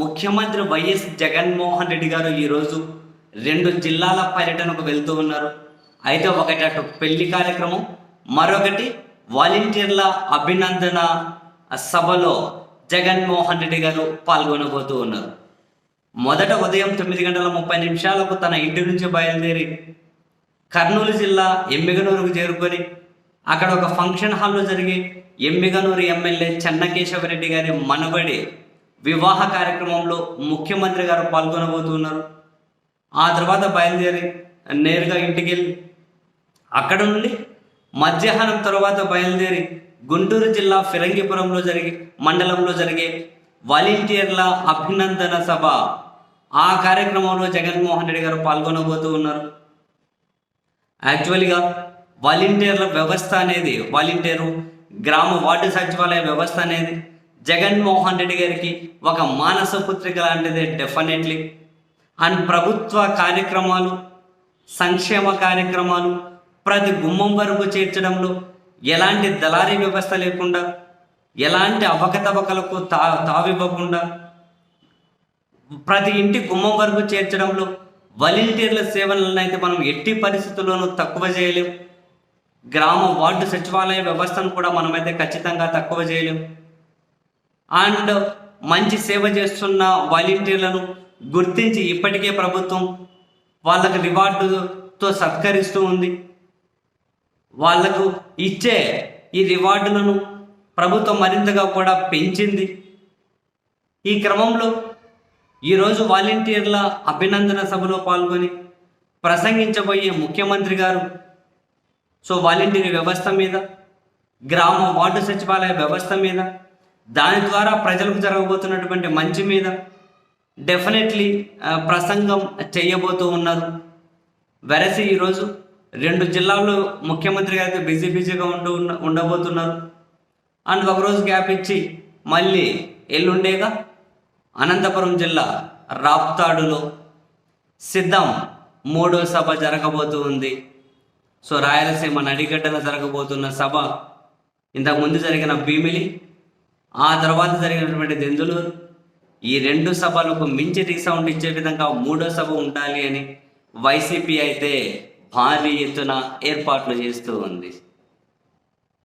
ముఖ్యమంత్రి వైఎస్ జగన్మోహన్ రెడ్డి గారు ఈరోజు రెండు జిల్లాల పర్యటనకు వెళ్తూ ఉన్నారు. అయితే ఒకటి అటు పెళ్ళి కార్యక్రమం మరొకటి వాలంటీర్ల అభినందన సభలో జగన్మోహన్ రెడ్డి గారు పాల్గొనబోతూ ఉన్నారు. మొదట ఉదయం తొమ్మిది గంటల ముప్పై నిమిషాలకు తన ఇంటి నుంచి బయలుదేరి కర్నూలు జిల్లా ఎమ్మిగనూరుకు చేరుకొని అక్కడ ఒక ఫంక్షన్ హాల్లో జరిగి ఎమ్మిగనూరు ఎమ్మెల్యే చెన్నకేశవరెడ్డి గారి మనబడి వివాహ కార్యక్రమంలో ముఖ్యమంత్రి గారు పాల్గొనబోతున్నారు. ఆ తర్వాత బయలుదేరి నేరుగా ఇంటికి వెళ్ళి అక్కడ నుండి మధ్యాహ్నం తర్వాత బయలుదేరి గుంటూరు జిల్లా ఫిరంగిపురంలో జరిగే మండలంలో జరిగే వాలంటీర్ల అభినందన సభ. ఆ కార్యక్రమంలో జగన్మోహన్ రెడ్డి గారు పాల్గొనబోతూ ఉన్నారు. యాక్చువల్గా వాలంటీర్ల వ్యవస్థ అనేది వాలంటీరు గ్రామ వార్డు సచివాలయ వ్యవస్థ అనేది జగన్మోహన్ రెడ్డి గారికి ఒక మానస పుత్రిక లాంటిది డెఫినెట్లీ అండ్ ప్రభుత్వ కార్యక్రమాలు సంక్షేమ కార్యక్రమాలు ప్రతి గుమ్మం వరకు చేర్చడంలో ఎలాంటి దళారీ వ్యవస్థ లేకుండా ఎలాంటి అవకతవకలకు తా తావివ్వకుండా ప్రతి ఇంటి గుమ్మం వరకు చేర్చడంలో వాలంటీర్ల సేవలను అయితే మనం ఎట్టి పరిస్థితుల్లోనూ తక్కువ చేయలేం. గ్రామ వార్డు సచివాలయ వ్యవస్థను కూడా మనమైతే ఖచ్చితంగా తక్కువ చేయలేం. అండ్ మంచి సేవ చేస్తున్న వాలంటీర్లను గుర్తించి ఇప్పటికే ప్రభుత్వం వాళ్ళకు రివార్డుతో సత్కరిస్తూ ఉంది. వాళ్ళకు ఇచ్చే ఈ రివార్డులను ప్రభుత్వం మరింతగా కూడా పెంచింది. ఈ క్రమంలో ఈరోజు వాలంటీర్ల అభినందన సభలో పాల్గొని ప్రసంగించబోయే ముఖ్యమంత్రి గారు సో వాలంటీర్ వ్యవస్థ మీద గ్రామ వార్డు సచివాలయ వ్యవస్థ మీద దాని ద్వారా ప్రజలకు జరగబోతున్నటువంటి మంచి మీద డెఫినెట్లీ ప్రసంగం చేయబోతూ ఉన్నారు. వెరసి ఈరోజు రెండు జిల్లాల్లో ముఖ్యమంత్రి గారు బిజీ బిజీగా ఉంటూ ఉన్న ఉండబోతున్నారు. అండ్ ఒకరోజు గ్యాప్ ఇచ్చి మళ్ళీ ఎల్లుండేగా అనంతపురం జిల్లా రాప్తాడులో సిద్ధం మూడో సభ జరగబోతూ ఉంది. సో రాయలసీమ నడిగడ్డన జరగబోతున్న సభ ఇంతకుముందు జరిగిన భీమిలి ఆ తర్వాత జరిగినటువంటి దెందులూరు ఈ రెండు సభలకు మించి రీసౌండ్ ఇచ్చే విధంగా మూడో సభ ఉండాలి అని వైసీపీ అయితే భారీ ఎత్తున ఏర్పాట్లు చేస్తూ ఉంది.